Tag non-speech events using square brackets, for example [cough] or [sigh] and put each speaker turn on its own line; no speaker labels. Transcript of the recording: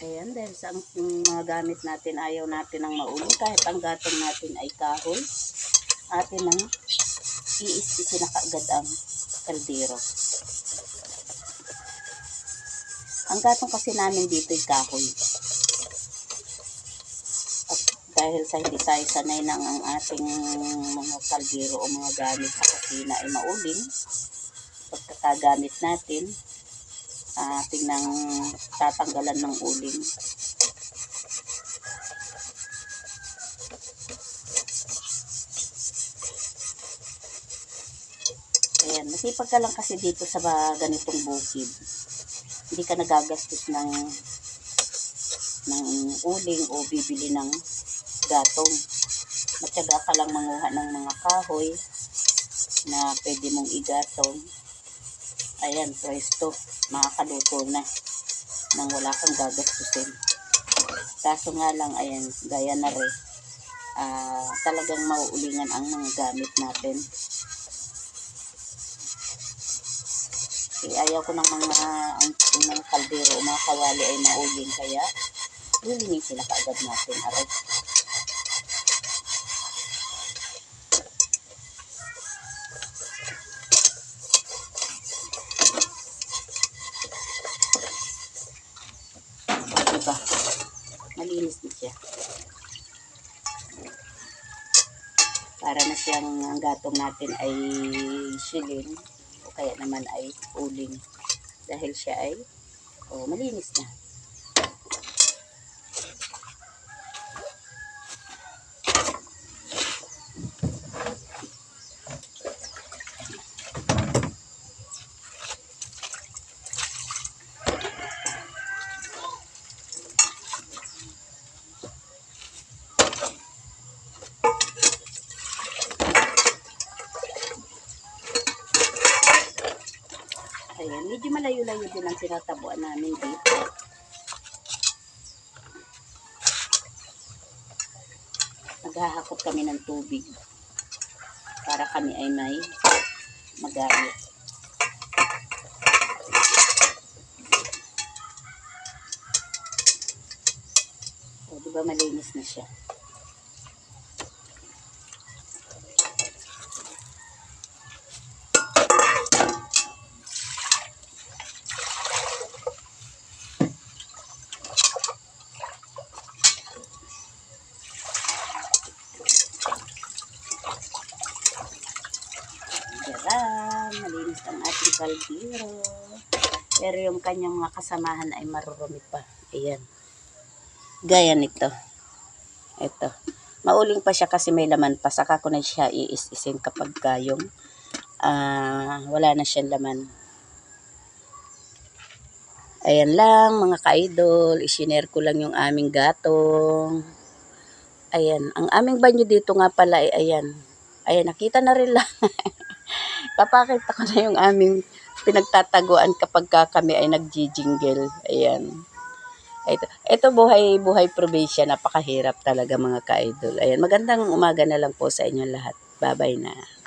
Ayan, dahil sa ang mga gamit natin, ayaw natin ng maulong. Kahit ang gatong natin ay kahoy, atin ang iis-isin na kaagad ang kaldero. Ang gatong kasi namin dito ay kahoy. At dahil sa hindi tayo sanay ng ang ating mga kaldero o mga gamit sa kusina ay mauling, pagkakagamit natin, ating nang tatanggalan ng uling. Ayan, masipag ka lang kasi dito sa ganitong bukid. Hindi ka nagagastos ng ng uling o bibili ng gatong. Matyaga ka lang manguha ng mga kahoy na pwede mong igatong. Ayan, pwesto. Makakaluto na nang wala kang gagastusin. Kaso nga lang, ayan, gaya na rin, ah, talagang mauulingan ang mga gamit natin. Eh, ayaw ko ng mga, ang, mga kaldero mga kawali ay mauling, kaya lilinisin na kaagad natin. Aray. Diba? Malinis na siya. Para na siyang ang gatong natin ay shilling o kaya naman ay uling. Dahil siya ay oh, malinis na. Ayan, medyo malayo-layo din ang tinatabuan namin dito. Naghahakot kami ng tubig para kami ay may magamit. O, di ba malinis na siya? Diyan, malinis ang ating kaldero. Pero yung kanyang mga kasamahan ay marurumi pa. Ayan. Gaya nito. Ito. Mauling pa siya kasi may laman pa. Saka ko na siya iis-isin kapag kayong ah, wala na siyang laman. Ayan lang mga ka-idol. Isinare ko lang yung aming gatong. Ayan. Ang aming banyo dito nga pala ay ayan. Ayan, nakita na rin lang. [laughs] [laughs] Papakita ko na yung aming pinagtataguan kapag ka kami ay nagjijingle. Ayan. Ito, ito buhay, buhay probinsya. Napakahirap talaga mga ka-idol. Ayan, magandang umaga na lang po sa inyo lahat. Bye-bye na.